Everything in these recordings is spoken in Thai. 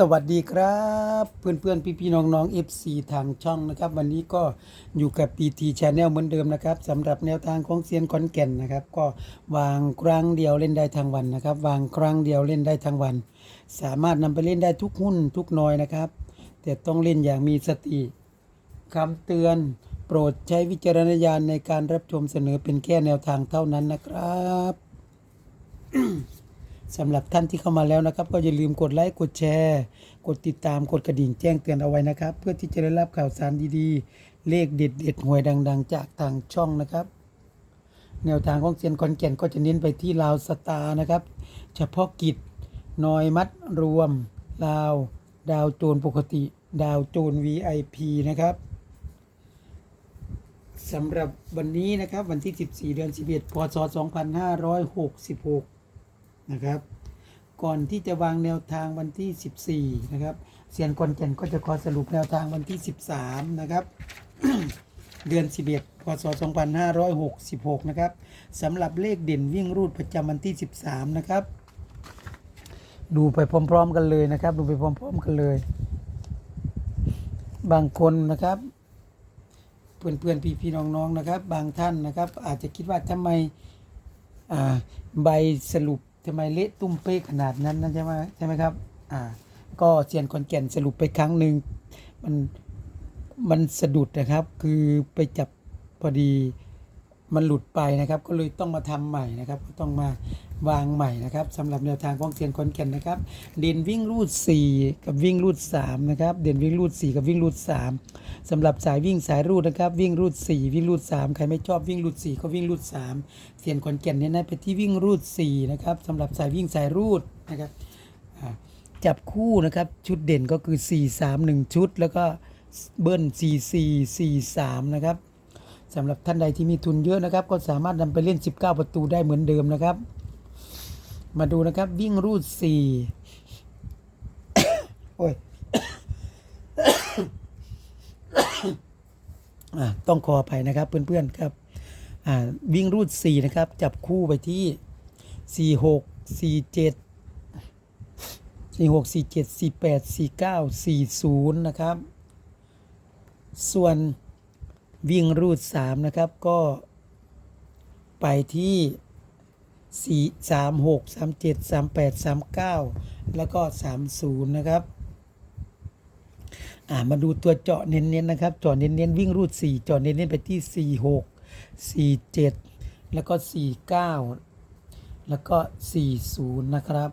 สวัสดีครับ เพื่อนเพื่อนพี่พี่ๆน้องน้อง FC ทางช่องนะครับ วันนี้ก็อยู่กับ PT Channel เหมือนเดิมนะครับสำหรับแนวทางของเซียนคอนแก่นนะครับ ก็วางครั้งเดียวเล่นได้ทั้งวันนะครับ วางครั้งเดียวเล่นได้ทั้งวัน สามารถนำไปเล่นได้ทุกหุ้นทุกน้อยนะครับ แต่ต้องเล่นอย่างมีสติคำเตือน โปรดใช้วิจารณญาณในการรับชมเสนอเป็นแค่แนวทางเท่านั้นนะครับ สำหรับท่านที่เข้ามาแล้วนะครับ ก็อย่าลืมกดไลค์กดแชร์ กดติดตามกดกระดิ่งแจ้งเตือนเอาไว้นะครับ เพื่อที่จะได้รับข่าวสารดีๆ เลขเด็ดๆหวยดัง ๆ จากทางช่องนะครับ แนวทางของเซียนคอนแก่นก็จะเน้นไปที่ลาวสตาร์นะครับ เฉพาะกิจนอยมัดรวมลาว ดาวโจนปกติ ดาวโจน VIP นะครับสำหรับวันนี้นะครับวันที่ 14 เดือน 11 พศ 2566 นะครับ ก่อนที่จะวางแนวทางวันที่ 14 นะครับเซียนคอนแก่นก็จะขอสรุปแนวทางวันที่ 13 นะครับ เดือน 11 พศ 2566 นะครับสำหรับเลขเด่นวิ่งรูดประจำวันที่ 13 นะครับ ดูไปพร้อม ๆ กันเลยนะครับ ดูไปพร้อม ๆ กันเลย บางคนนะครับเพื่อนๆพี่ๆน้องๆนะครับ บางท่านนะครับ อาจจะคิดว่าทำไมใบสรุป ทำไมเละตุ้มเป๊ะขนาดนั้นนั่นใช่ไหมใช่ไหมครับ อ่า ก็เซียนคอนแก่นสรุปไปครั้งหนึ่งมันมันสะดุดนะครับ คือไปจับพอดี มันหลุดไปนะครับ ก็เลยต้องมาทำใหม่นะครับ ก็ต้องมาวางใหม่นะครับสำหรับแนวทางของเซียนคอนแก่นนะครับ เด่นวิ่งรูด 4 กับวิ่งรูด3นะครับ เด่นวิ่งรูด 4 กับวิ่งรูด 3สำหรับสายวิ่งสายรูดนะครับ วิ่งรูด 4 วิ่งรูด 3 ใครไม่ชอบวิ่งรูด 4 ก็วิ่งรูด 3เซียนคอนแก่นเนี่ยนะไปที่วิ่งรูด 4 นะครับสำหรับสายวิ่งสายรูดนะครับจับคู่นะครับชุดเด่นก็คือ 4 3 1 ชุด แล้วก็เบิ้ล4 4 4 3นะครับ สำหรับท่านใดที่มีทุนเยอะนะครับ ก็สามารถนำไปเล่น 19 ประตูได้เหมือนเดิมนะครับ มาดูนะครับวิ่งรูด4โอ้ยต้องขออภัยนะครับเพื่อนๆครับวิ่งรูด 4 นะครับ จับคู่ไปที่ 4 6 4 7 4 6 4 7 4 8 4 9 4 0 นะครับ ส่วน วิ่งรูด3นะครับก็ไปที่สี่สามหกสามเจ็ดสามแปดสามเก้าแล้วก็สามศูนย์นะครับ อ่ามาดูตัวเจาะเน้นๆนะครับเจาะเน้นๆวิ่งรูดสี่เจาะเน้นๆไปที่สี่หกสี่เจ็ดแล้วก็สี่เก้าแล้วก็สี่ศูนย์นะครับ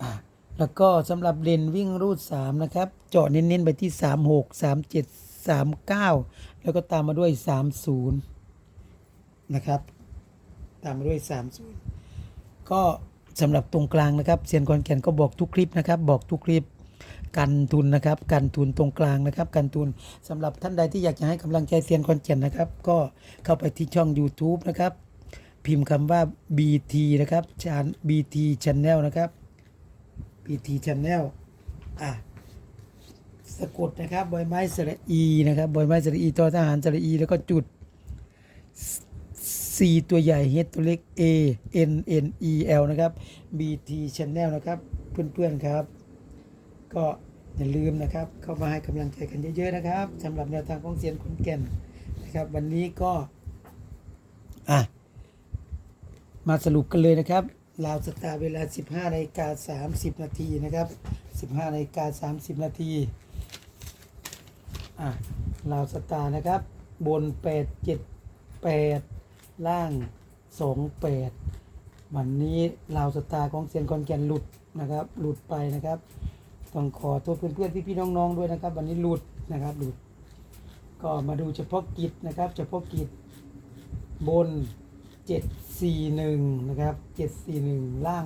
อ่าแล้วก็สำหรับเด่นวิ่งรูดสามนะครับ เจาะเน้นๆไปที่สามห กสามเก้าแล้วก็ตามมาด้วยสามศูนย์นะครับ ตามมาด้วย 30 ก็สำหรับตรงกลางนะครับเซียนคอนแก่นก็บอกทุกคลิปนะครับ บอกทุกคลิปกันทุนนะครับกันทุนตรงกลางนะครับกันทุนสำหรับท่านใดที่อยากจะให้กำลังใจเซียนคอนแก่นนะครับ ก็เข้าไปที่ช่อง YouTube นะครับ พิมพ์คำว่า BT นะครับชาน BT Channel นะครับ BT Channel อะ สะกดนะครับบอยไม้สระอีนะครับบอยไม้สระอีต่อทหารสระอี แล้วก็จุด C ตัวใหญ่ H ตัวเล็ก A N N E L นะครับ BT Channel นะครับ เพื่อนๆครับ ก็อย่าลืมนะครับ เข้ามาให้กำลังใจกันเยอะๆนะครับสำหรับแนวทางของเซียนขอนแก่นนะครับ วันนี้ก็อะมาสรุปกันเลยนะครับลาวสตาร์เวลา 15นาฬิกา30 นาทีนะครับ 15นาฬิกา30 นาที อะลาวสตาร์นะครับ บน8 7 8ล่าง2 8วันนี้ลาวสตาร์ของเซียนคอนแกนหลุดนะครับ หลุดไปนะครับ ต้องขอโทษเพื่อนๆพี่ๆน้องๆด้วยนะครับ วันนี้หลุดนะครับหลุด ก็มาดูเฉพาะกิจนะครับ เฉพาะกิจบน 741 นะครับ 741 ล่าง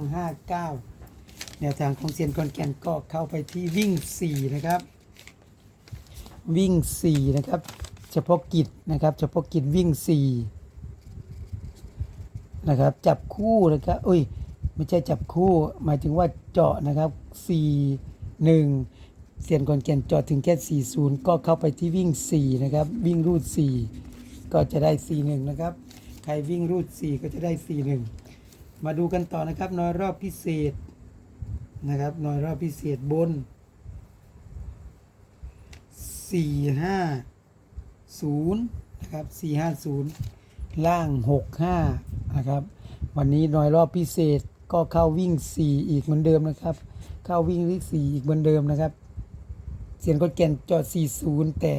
59 แนวทางของเซียนคอนแกนก็เข้าไปที่วิ่ง 4 นะครับ วิ่ง 4 นะครับ เฉพาะกิจนะครับ เฉพาะกิจวิ่ง 4 นะครับ จับคู่นะครับอุ้ยไม่ใช่จับคู่หมายถึงว่าเจาะนะครับ 4 1 เสียนก่อนแก่นเจาะถึงแค่40 ก็เข้าไปที่วิ่ง 4 นะครับ วิ่งรูด 4 ก็จะได้ 41 นะครับ ใครวิ่งรูด 4 ก็จะได้ 41 มาดูกันต่อนะครับน้อยรอบพิเศษนะครับน่วยรอบพิเศษบน สี่ห้าศูนย์นะครับสี่ห้าศูนย์ล่างหกห้านะครับ วันนี้หน่วยรอบพิเศษก็เข้าวิ่งสี่อีกเหมือนเดิมนะครับ เข้าวิ่งที่สี่อีกเหมือนเดิมนะครับ เสียงก็แก่นจอดสี่ศูนย์แต่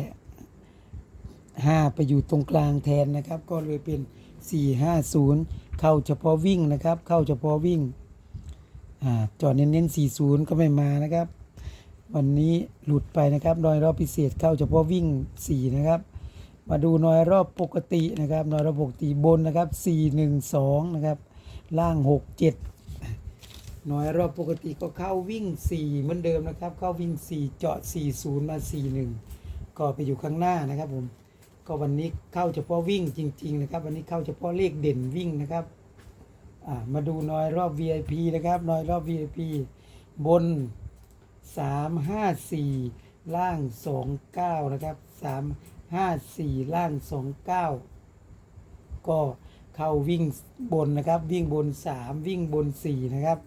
ห้าไปอยู่ตรงกลางแทนนะครับ ก็เลยเป็นสี่ห้าศูนย์เข้าเฉพาะวิ่งนะครับ เข้าเฉพาะวิ่งอ่าจอดเน้นๆ40ก็ไม่มานะครับ วันนี้หลุดไปนะครับน้อยรอบพิเศษเข้าเฉพาะวิ่ง 4 นะครับ มาดูน้อยรอบปกตินะครับน้อยรอบปกติบนนะครับ 412 นะครับ ล่าง 67น้อยรอบปกติก็เข้าวิ่ง 4 เหมือนเดิมนะครับ เข้าวิ่ง 4 เจาะ 40 มา 41 ก็ไปอยู่ข้างหน้านะครับผมก็วันนี้เข้าเฉพาะวิ่งจริง ๆ นะครับ วันนี้เข้าเฉพาะเลขเด่นวิ่งนะครับมาดูน้อยรอบ VIP นะครับน้อยรอบ VIP บน 354ล่าง29นะครับ354ล่าง29ก็เข้าวิ่งบนนะครับ วิ่งบน3วิ่งบน4นะครับ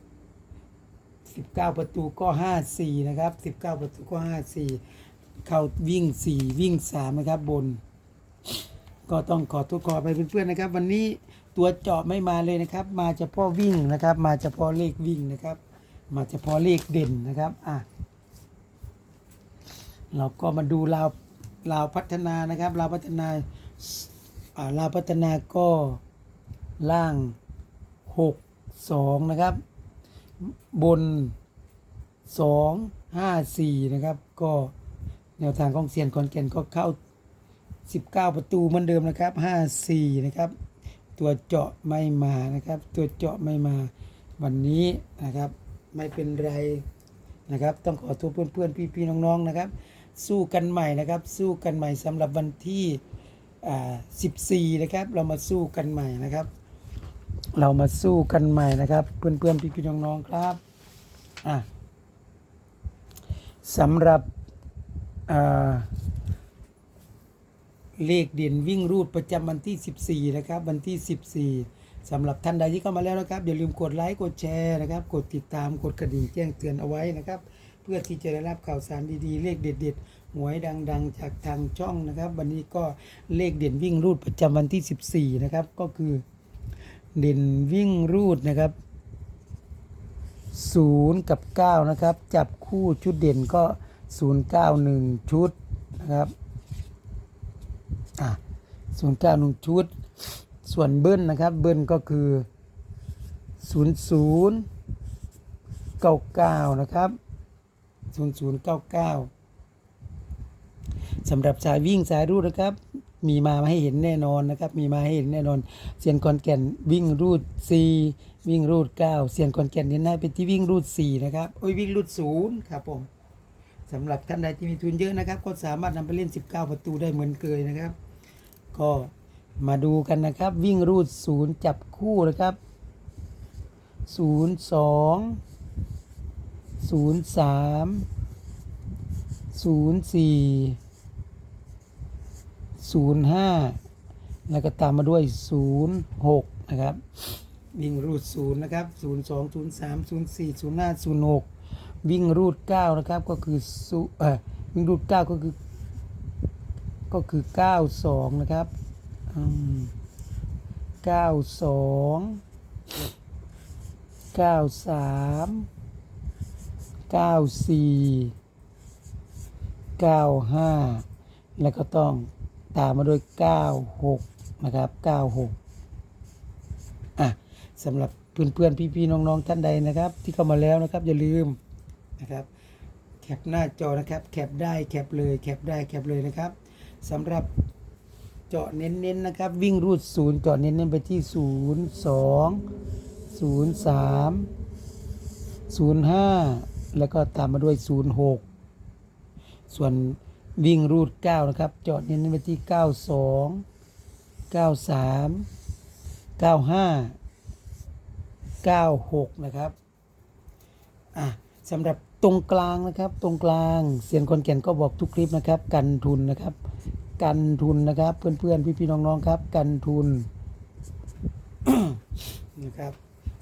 19ประตูก็54นะครับ19ประตูก็54เข้าวิ่ง4วิ่ง3นะครับบน ก็ต้องขอทุกขอไปเพื่อนๆนะครับ วันนี้ตัวเจาะไม่มาเลยนะครับ มาเฉพาะวิ่งนะครับ มาเฉพาะเลขวิ่งนะครับ มาเฉพาะเลขเด่นนะครับอะเราก็มาดูลาวลาวพัฒนานะครับลาวพัฒนาอ่าลาวพัฒนาก็ล่างหกสองนะครับ บนสองห้าสี่นะครับ ก็แนวทางของเซียนคอนแก่นก็เข้า 19 ประตูเหมือนเดิมนะครับ 54 นะครับ ตัวเจาะไม่มานะครับ ตัวเจาะไม่มาวันนี้นะครับ ไม่เป็นไรนะครับ ต้องขอโทษเพื่อนๆ พี่ๆ น้องๆนะครับ สู้กันใหม่นะครับ สู้กันใหม่สำหรับวันที่อ่า14 นะครับ เรามาสู้กันใหม่นะครับ เรามาสู้กันใหม่นะครับ เพื่อนๆ พี่ๆ น้องๆ ครับอะสำหรับอ่าเลขเด่นวิ่งรูดประจำวันที่ 14 นะครับ วันที่ 14 สำหรับท่านใดที่เข้ามาแล้วนะครับ อย่าลืมกดไลค์กดแชร์นะครับ กดติดตามกดกระดิ่งแจ้งเตือนเอาไว้นะครับ เพื่อที่จะได้รับข่าวสารดีๆ เลขเด็ดๆหวยดังๆ จากทางช่องนะครับ วันนี้ก็เลขเด่นวิ่งรูดประจำวันที่ 14 นะครับ ก็คือเด่นวิ่งรูดนะครับ0กับ 9 นะครับ จับคู่ชุดเด่นก็ 0 9 1 ชุดนะครับอะศูนย์เก้านึ่งชุด ส่วนเบิ้ลนะครับเบิ้ลก็คือศูนย์ศูนย์เก้าเก้านะครับศูนย์ศูนย์เก้าเก้าสำหรับสายวิ่งสายรูดนะครับ มีมาให้เห็นแน่นอนนะครับ มีมาให้เห็นแน่นอน เสียนคอนแก่นวิ่งรูด 4 วิ่งรูด 9 เสียนคอนแก่นเน้นให้เป็นที่วิ่งรูด 4 นะครับโอ้ยวิ่งรูด 0 ครับผมสำหรับท่านใดที่มีทุนเยอะนะครับ ก็สามารถนำไปเล่น 19 ประตูได้เหมือนเคยนะครับ ก็ มาดูกันนะครับ วิ่งรูด0จับคู่นะครับ0 2 0 3 0 4 0 5แล้วก็ตามมาด้วย0 6นะครับวิ่งรูด0นะครับ0 2 0 3 0 4 0 5 0 6วิ่งรูด9นะครับก็คือศูเออวิ่งรูด9ก็คือก็คือ92นะครับ อืม92 93 94 95แล้วก็ต้องตามมาด้วย96นะครับ96อะสำหรับเพื่อนๆ พี่ๆ น้องๆ ท่านใดนะครับ ที่เข้ามาแล้วนะครับ อย่าลืมนะครับแคปหน้าจอนะครับ แคปได้แคปเลยแคปได้แคปเลยนะครับสำหรับ เจาะเน้นๆนะครับ วิ่งรูดศูนย์เจาะเน้นๆไปที่ศูนย์สองศูนย์สามศูนย์ห้าแล้วก็ตามมาด้วยศูนย์หกส่วนวิ่งรูดเก้านะครับ เจาะเน้นๆไปที่เก้าสองเก้าสามเก้าห้าเก้าหกนะครับอะสำหรับตรงกลางนะครับ ตรงกลางเซียนคนแก่นก็บอกทุกคลิปนะครับ กันทุนนะครับ กันทุนนะครับ เพื่อนๆพี่ๆน้องๆครับ กันทุนนะครับ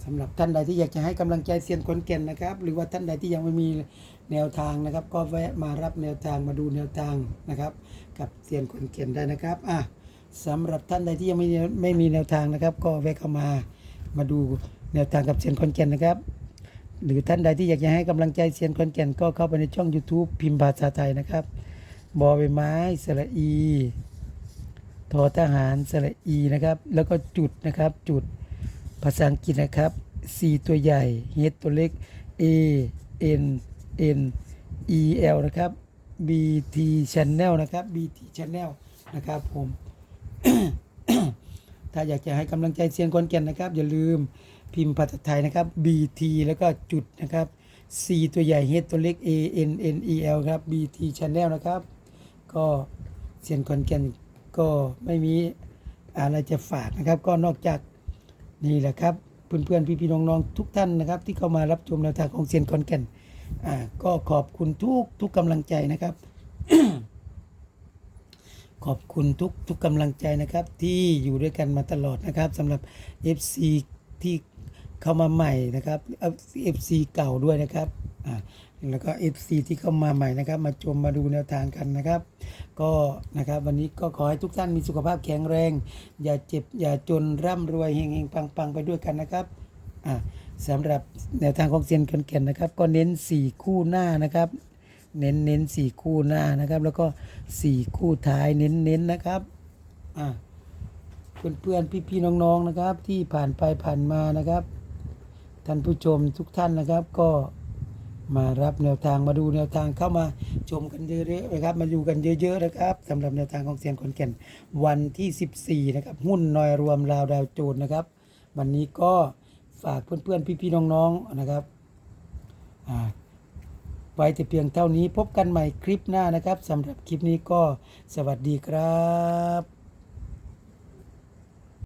สำหรับท่านใดที่อยากจะให้กำลังใจเซียนคนแก่นนะครับ หรือว่าท่านใดที่ยังไม่มีแนวทางนะครับ ก็แวะมารับแนวทางมาดูแนวทางนะครับ กับเซียนคนแก่นได้นะครับอะสำหรับท่านใดที่ยังไม่ไม่มีแนวทางนะครับ ก็แวะเข้ามามาดูแนวทางกับเซียนคนแก่นนะครับ หรือท่านใดที่อยากจะให้กำลังใจเซียนคนแก่นก็เข้าไปในช่อง YouTube พิมพ์ภาษาไทยนะครับ บอใบไม้สระอีทอทหารสระอีนะครับ แล้วก็จุดนะครับจุดภาษาอังกฤษนะครับ C ตัวใหญ่ H ตัวเล็ก A N N E L นะครับ B T Channel นะครับ B T Channel นะครับผม ถ้าอยากจะให้กำลังใจเซียนคนแก่นนะครับ อย่าลืมพิมพ์ภาษาไทยนะครับ B T แล้วก็จุดนะครับ C ตัวใหญ่ H ตัวเล็ก A N N E L ครับ B T Channel นะครับ ก็เซียนคนแก่นก็ไม่มีอะไรจะฝากนะครับ ก็นอกจากนี่แหละครับเพื่อนๆพี่ๆน้องๆทุกท่านนะครับ ที่เข้ามารับชมแนวทางของเซียนคอนแก่นอ่าก็ขอบคุณทุกทุกกำลังใจนะครับ ขอบคุณทุกทุกกำลังใจนะครับ ที่อยู่ด้วยกันมาตลอดนะครับสำหรับ FC ที่เข้ามาใหม่นะครับ FC เก่าด้วยนะครับอ่า แล้วก็ FC ที่เข้ามาใหม่นะครับ มาชมมาดูแนวทางกันนะครับ ก็นะครับวันนี้ก็ขอให้ทุกท่านมีสุขภาพแข็งแรง อย่าเจ็บอย่าจนร่ำรวยเฮงๆปังๆ ไปด้วยกันนะครับอ่าสำหรับแนวทางของเซียนคนแก่นนะครับ ก็เน้น 4 คู่หน้านะครับ เน้นเน้นสี่คู่หน้านะครับ แล้วก็สี่คู่ท้ายเน้นเน้นนะครับอ่าเพื่อนเพื่อนพี่พี่ๆน้องๆนะครับ ที่ผ่านไปผ่านมานะครับท่านผู้ชมทุกท่านนะครับก็ มารับแนวทางมาดูแนวทางเข้ามาชมกันเยอะๆนะครับ มาอยู่กันเยอะๆนะครับสำหรับแนวทางของเซียนคนแก่นวันที่ 14 นะครับ หุ้นนอยรวมลาวดาวโจนนะครับ วันนี้ก็ฝากเพื่อนๆ พี่ๆ น้องๆ นะครับอ่าไว้แต่เพียงเท่านี้พบกันใหม่คลิปหน้านะครับสำหรับคลิปนี้ก็สวัสดีครับ